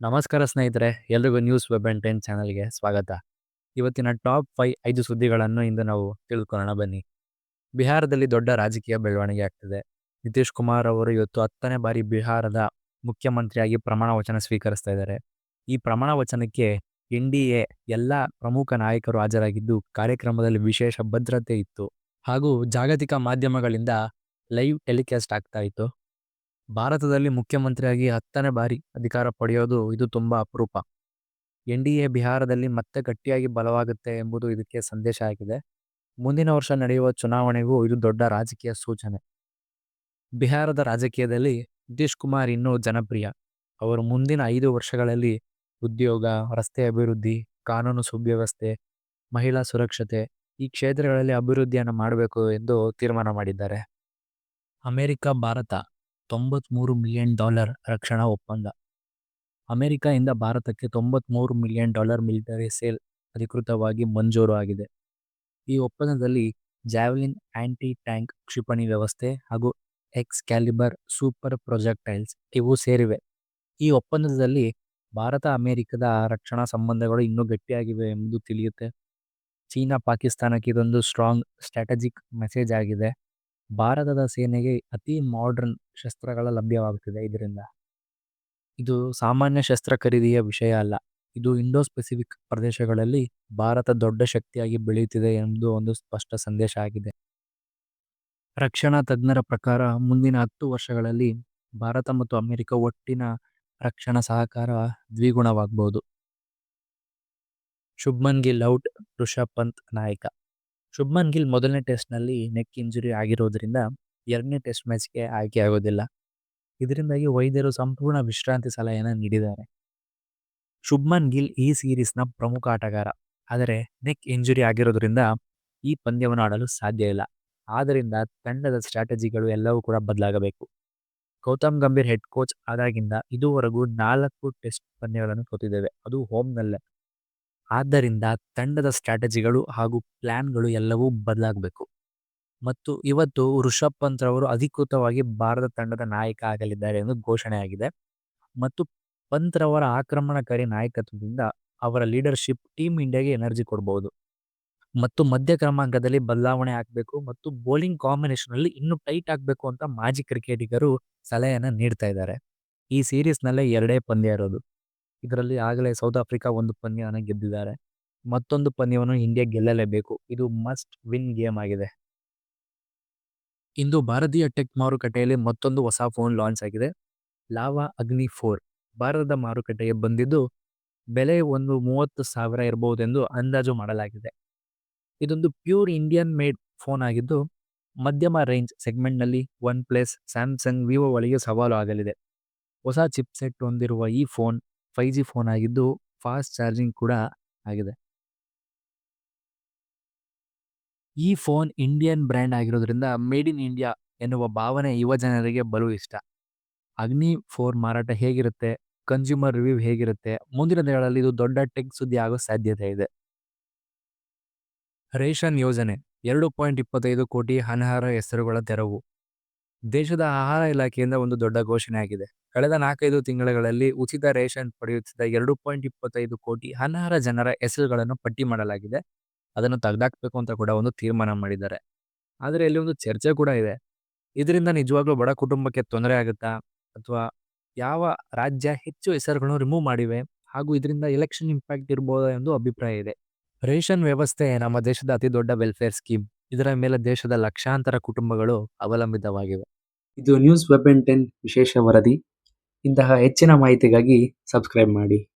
ನಮಸ್ಕಾರ ಸ್ನೇಹಿತರೆ, ಎಲ್ರಿಗೂ ನ್ಯೂಸ್ ವೆಬ್ ಆ್ಯಂಡ್ ಟೆನ್ ಚಾನಲ್ಗೆ ಸ್ವಾಗತ. ಇವತ್ತಿನ ಟಾಪ್ ಫೈ ಐದು ಸುದ್ದಿಗಳನ್ನು ಇಂದು ನಾವು ತಿಳ್ಕೊಳ್ಳೋಣ ಬನ್ನಿ. ಬಿಹಾರದಲ್ಲಿ ದೊಡ್ಡ ರಾಜಕೀಯ ಬೆಳವಣಿಗೆ ಆಗ್ತಿದೆ. ನಿತೀಶ್ ಕುಮಾರ್ ಅವರು ಇವತ್ತು ಹತ್ತನೇ ಬಾರಿ ಬಿಹಾರದ ಮುಖ್ಯಮಂತ್ರಿಯಾಗಿ ಪ್ರಮಾಣ ವಚನ ಸ್ವೀಕರಿಸ್ತಾ ಇದ್ದಾರೆ. ಈ ಪ್ರಮಾಣ ವಚನಕ್ಕೆ ಎನ್ ಡಿ ಎ ಎಲ್ಲ ಪ್ರಮುಖ ನಾಯಕರು ಹಾಜರಾಗಿದ್ದು ಕಾರ್ಯಕ್ರಮದಲ್ಲಿ ವಿಶೇಷ ಭದ್ರತೆ ಇತ್ತು. ಹಾಗೂ ಜಾಗತಿಕ ಮಾಧ್ಯಮಗಳಿಂದ ಲೈವ್ ಟೆಲಿಕಾಸ್ಟ್ ಆಗ್ತಾ ಇತ್ತು. ಭಾರತದಲ್ಲಿ ಮುಖ್ಯಮಂತ್ರಿಯಾಗಿ ಹತ್ತನೇ ಬಾರಿ ಅಧಿಕಾರ ಪಡೆಯೋದು ಇದು ತುಂಬಾ ಅಪರೂಪ. ಎನ್ ಡಿ ಎ ಬಿಹಾರದಲ್ಲಿ ಮತ್ತೆ ಗಟ್ಟಿಯಾಗಿ ಬಲವಾಗುತ್ತೆ ಎಂಬುದು ಇದಕ್ಕೆ ಸಂದೇಶ ಆಗಿದೆ. ಮುಂದಿನ ವರ್ಷ ನಡೆಯುವ ಚುನಾವಣೆಗೂ ಇದು ದೊಡ್ಡ ರಾಜಕೀಯ ಸೂಚನೆ. ಬಿಹಾರದ ರಾಜಕೀಯದಲ್ಲಿ ನಿತೀಶ್ ಕುಮಾರ್ ಇನ್ನೂ ಜನಪ್ರಿಯ. ಅವರು ಮುಂದಿನ ಐದು ವರ್ಷಗಳಲ್ಲಿ ಉದ್ಯೋಗ, ರಸ್ತೆ ಅಭಿವೃದ್ಧಿ, ಕಾನೂನು ಸುವ್ಯವಸ್ಥೆ, ಮಹಿಳಾ ಸುರಕ್ಷತೆ ಈ ಕ್ಷೇತ್ರಗಳಲ್ಲಿ ಅಭಿವೃದ್ಧಿಯನ್ನು ಮಾಡಬೇಕು ಎಂದು ತೀರ್ಮಾನ ಮಾಡಿದ್ದಾರೆ. ಅಮೆರಿಕ, ಭಾರತ ತೊಂಬತ್ಮೂರು ಮಿಲಿಯನ್ ಡಾಲರ್ ರಕ್ಷಣಾ ಒಪ್ಪಂದ. ಅಮೆರಿಕದಿಂದ ಭಾರತಕ್ಕೆ ತೊಂಬತ್ಮೂರು ಮಿಲಿಯನ್ ಡಾಲರ್ ಮಿಲಿಟರಿ ಸೇಲ್ ಅಧಿಕೃತವಾಗಿ ಮಂಜೂರು ಆಗಿದೆ. ಈ ಒಪ್ಪಂದದಲ್ಲಿ ಜಾವೆಲಿನ್ ಆಂಟಿ ಟ್ಯಾಂಕ್ ಕ್ಷಿಪಣಿ ವ್ಯವಸ್ಥೆ ಹಾಗೂ ಎಕ್ಸ್ ಕ್ಯಾಲಿಬರ್ ಸೂಪರ್ ಪ್ರೊಜೆಕ್ಟೈಲ್ಸ್ ಇವು ಸೇರಿವೆ. ಈ ಒಪ್ಪಂದದಲ್ಲಿ ಭಾರತ, ಅಮೆರಿಕದ ರಕ್ಷಣಾ ಸಂಬಂಧಗಳು ಇನ್ನೂ ಗಟ್ಟಿಯಾಗಿವೆ ಎಂಬುದು ತಿಳಿಯುತ್ತೆ. ಚೀನಾ, ಪಾಕಿಸ್ತಾನಕ್ಕೆ ಇದೊಂದು ಸ್ಟ್ರಾಂಗ್ ಸ್ಟ್ರಾಟಜಿಕ್ ಮೆಸೇಜ್ ಆಗಿದೆ. ಭಾರತದ ಸೇನೆಗೆ ಅತಿ ಮಾಡರ್ನ್ ಶಸ್ತ್ರಗಳ ಲಭ್ಯವಾಗುತ್ತಿದೆ ಇದರಿಂದ. ಇದು ಸಾಮಾನ್ಯ ಶಸ್ತ್ರ ಖರೀದಿಯ ವಿಷಯ ಅಲ್ಲ. ಇದು ಇಂಡೋ ಸ್ಪೆಸಿಫಿಕ್ ಪ್ರದೇಶಗಳಲ್ಲಿ ಭಾರತ ದೊಡ್ಡ ಶಕ್ತಿಯಾಗಿ ಬೆಳೆಯುತ್ತಿದೆ ಎಂದು ಒಂದು ಸ್ಪಷ್ಟ ಸಂದೇಶ ಆಗಿದೆ. ರಕ್ಷಣಾ ತಜ್ಞರ ಪ್ರಕಾರ ಮುಂದಿನ ಹತ್ತು ವರ್ಷಗಳಲ್ಲಿ ಭಾರತ ಮತ್ತು ಅಮೆರಿಕ ಒಟ್ಟಿನ ರಕ್ಷಣಾ ಸಹಕಾರ ದ್ವಿಗುಣವಾಗಬಹುದು ಶುಭ್ಮನ್ ಗಿಲ್ ಔಟ್ ಋಷಭ್ ಪಂತ್ ನಾಯಕ. ಶುಭ್ಮನ್ ಗಿಲ್ ಮೊದಲನೇ ಟೆಸ್ಟ್ನಲ್ಲಿ ನೆಕ್ ಇಂಜುರಿ ಆಗಿರೋದ್ರಿಂದ ಎರಡನೇ ಟೆಸ್ಟ್ ಮ್ಯಾಚ್ಗೆ ಆಯ್ಕೆ ಆಗೋದಿಲ್ಲ. ಇದರಿಂದಾಗಿ ವೈದ್ಯರು ಸಂಪೂರ್ಣ ವಿಶ್ರಾಂತಿ ಸಲಹೆಯನ್ನು ನೀಡಿದ್ದಾರೆ. ಶುಭ್ಮನ್ ಗಿಲ್ ಈ ಸೀರೀಸ್ನ ಪ್ರಮುಖ ಆಟಗಾರ. ಆದರೆ ನೆಕ್ ಇಂಜುರಿ ಆಗಿರೋದ್ರಿಂದ ಈ ಪಂದ್ಯವನ್ನು ಆಡಲು ಸಾಧ್ಯ ಇಲ್ಲ. ಆದ್ದರಿಂದ ತಂಡದ ಸ್ಟ್ರಾಟಜಿಗಳು ಎಲ್ಲವೂ ಕೂಡ ಬದಲಾಗಬೇಕು. ಗೌತಮ್ ಗಂಭೀರ್ ಹೆಡ್ ಕೋಚ್ ಆದಾಗಿಂದ ಇದುವರೆಗೂ ನಾಲ್ಕು ಟೆಸ್ಟ್ ಪಂದ್ಯಗಳನ್ನು ಸೋತಿದ್ದೇವೆ. ಅದು ಹೋಮ್ನಲ್ಲೇ. ಆದ್ದರಿಂದ ತಂಡದ ಸ್ಟ್ರಾಟಜಿಗಳು ಹಾಗೂ ಪ್ಲ್ಯಾನ್ಗಳು ಎಲ್ಲವೂ ಬದಲಾಗಬೇಕು. ಮತ್ತು ಇವತ್ತು ಋಷಭ್ ಪಂತ್ ರವರು ಅಧಿಕೃತವಾಗಿ ಭಾರತ ತಂಡದ ನಾಯಕ ಆಗಲಿದ್ದಾರೆ ಎಂದು ಘೋಷಣೆ ಆಗಿದೆ. ಮತ್ತು ಪಂತ್ ರವರ ಆಕ್ರಮಣಕಾರಿ ನಾಯಕತ್ವದಿಂದ ಅವರ ಲೀಡರ್ಶಿಪ್ ಟೀಮ್ ಇಂಡಿಯಾಗೆ ಎನರ್ಜಿ ಕೊಡಬಹುದು ಮತ್ತು ಮಧ್ಯ ಕ್ರಮಾಂಕದಲ್ಲಿ ಬದಲಾವಣೆ ಆಗಬೇಕು ಮತ್ತು ಬೌಲಿಂಗ್ ಕಾಂಬಿನೇಷನ್ ಅಲ್ಲಿ ಇನ್ನೂ ಟೈಟ್ ಆಗಬೇಕು ಅಂತ ಮಾಜಿ ಕ್ರಿಕೆಟಿಗರು ಸಲಹೆಯನ್ನು ನೀಡ್ತಾ ಇದ್ದಾರೆ. ಈ ಸೀರೀಸ್ನಲ್ಲೇ ಎರಡೇ ಪಂದ್ಯ ಇರೋದು. ಇದರಲ್ಲಿ ಆಗಲೇ ಸೌತ್ ಆಫ್ರಿಕಾ ಒಂದು ಪಂದ್ಯವನ್ನು ಗೆದ್ದಿದ್ದಾರೆ. ಮತ್ತೊಂದು ಪಂದ್ಯವನ್ನು ಇಂಡಿಯಾ ಗೆಲ್ಲಲೇಬೇಕು. ಇದು ಮಸ್ಟ್ ವಿನ್ ಗೇಮ್ ಆಗಿದೆ. ಇಂದು ಭಾರತೀಯ ಟೆಕ್ ಮಾರುಕಟ್ಟೆಯಲ್ಲಿ ಮತ್ತೊಂದು ಹೊಸ ಫೋನ್ ಲಾಂಚ್ ಆಗಿದೆ. ಲಾವಾ ಅಗ್ನಿ ಫೋರ್ ಭಾರತದ ಮಾರುಕಟ್ಟೆಗೆ ಬಂದಿದ್ದು ಬೆಲೆ ಒಂದು ಮೂವತ್ತು ಸಾವಿರ ಇರಬಹುದೆಂದು ಅಂದಾಜು ಮಾಡಲಾಗಿದೆ. ಇದೊಂದು ಪ್ಯೂರ್ ಇಂಡಿಯನ್ ಮೇಡ್ ಫೋನ್ ಆಗಿದ್ದು, ಮಧ್ಯಮ ರೇಂಜ್ ಸೆಗ್ಮೆಂಟ್ನಲ್ಲಿ ಒನ್ ಪ್ಲಸ್ ಸ್ಯಾಮ್ಸಂಗ್ ವಿವೋ ಒಳಗೆ ಸವಾಲು ಆಗಲಿದೆ. ಹೊಸ ಚಿಪ್ಸೆಟ್ ಹೊಂದಿರುವ ಈ ಫೋನ್ ಫೈವ್ ಜಿ ಫೋನ್ ಆಗಿದ್ದು ಫಾಸ್ಟ್ ಚಾರ್ಜಿಂಗ್ ಕೂಡ ಆಗಿದೆ. ಈ ಫೋನ್ ಇಂಡಿಯನ್ ಬ್ರ್ಯಾಂಡ್ ಆಗಿರೋದ್ರಿಂದ ಮೇಡ್ ಇನ್ ಇಂಡಿಯಾ ಎನ್ನುವ ಭಾವನೆ ಯುವ ಜನರಿಗೆ ಬಲು ಇಷ್ಟ. ಅಗ್ನಿ ಫೋನ್ ಮಾರಾಟ ಹೇಗಿರುತ್ತೆ ಕನ್ಸ್ಯೂಮರ್ ರಿವ್ಯೂ ಹೇಗಿರುತ್ತೆ, ಮುಂದಿನ ದಿನಗಳಲ್ಲಿ ಇದು ದೊಡ್ಡ ಟೆಕ್ ಸುದ್ದಿ ಆಗೋ ಸಾಧ್ಯತೆ ಇದೆ. ರೇಷನ್ ಯೋಜನೆ, ಎರಡು ಪಾಯಿಂಟ್ ಇಪ್ಪತ್ತೈದು ಕೋಟಿ ಅನರ್ಹ ಹೆಸರುಗಳ ತೆರವು. ದೇಶದ ಆಹಾರ ಇಲಾಖೆಯಿಂದ ಒಂದು ದೊಡ್ಡ ಘೋಷಣೆ ಆಗಿದೆ. ಕಳೆದ ನಾಲ್ಕೈದು ತಿಂಗಳುಗಳಲ್ಲಿ ಉಚಿತ ರೇಷನ್ ಪಡೆಯುತ್ತಿದ್ದ ಎರಡು ಪಾಯಿಂಟ್ ಇಪ್ಪತ್ತೈದು ಕೋಟಿ ಅನರ್ಹ ಜನರ ಹೆಸರುಗಳನ್ನು ಪಟ್ಟಿ ಮಾಡಲಾಗಿದೆ. ಅದನ್ನು ತೆಗೆದಾಕ್ಬೇಕು ಅಂತ ಕೂಡ ಒಂದು ತೀರ್ಮಾನ ಮಾಡಿದ್ದಾರೆ. ಆದರೆ ಇಲ್ಲಿ ಒಂದು ಚರ್ಚೆ ಕೂಡ ಇದೆ. ಇದರಿಂದ ನಿಜವಾಗ್ಲೂ ಬಡ ಕುಟುಂಬಕ್ಕೆ ತೊಂದರೆ ಆಗುತ್ತಾ? ಅಥವಾ ಯಾವ ರಾಜ್ಯ ಹೆಚ್ಚು ಹೆಸರುಗಳನ್ನು ರಿಮೂವ್ ಮಾಡಿವೆ? ಹಾಗೂ ಇದರಿಂದ ಎಲೆಕ್ಷನ್ ಇಂಪ್ಯಾಕ್ಟ್ ಇರಬಹುದು ಎಂದು ಅಭಿಪ್ರಾಯ ಇದೆ. ರೇಷನ್ ವ್ಯವಸ್ಥೆ ನಮ್ಮ ದೇಶದ ಅತಿ ದೊಡ್ಡ ವೆಲ್ಫೇರ್ ಸ್ಕೀಮ್ ಇದರ ಮೇಲೆ ದೇಶದ ಲಕ್ಷಾಂತರ ಕುಟುಂಬಗಳು ಅವಲಂಬಿತವಾಗಿವೆ. ಇದು ನ್ಯೂಸ್ ವೆಬ್ ಟೆನ್ ವಿಶೇಷ ವರದಿ. ಇಂತಹ ಹೆಚ್ಚಿನ ಮಾಹಿತಿಗಾಗಿ ಸಬ್ಸ್ಕ್ರೈಬ್ ಮಾಡಿ.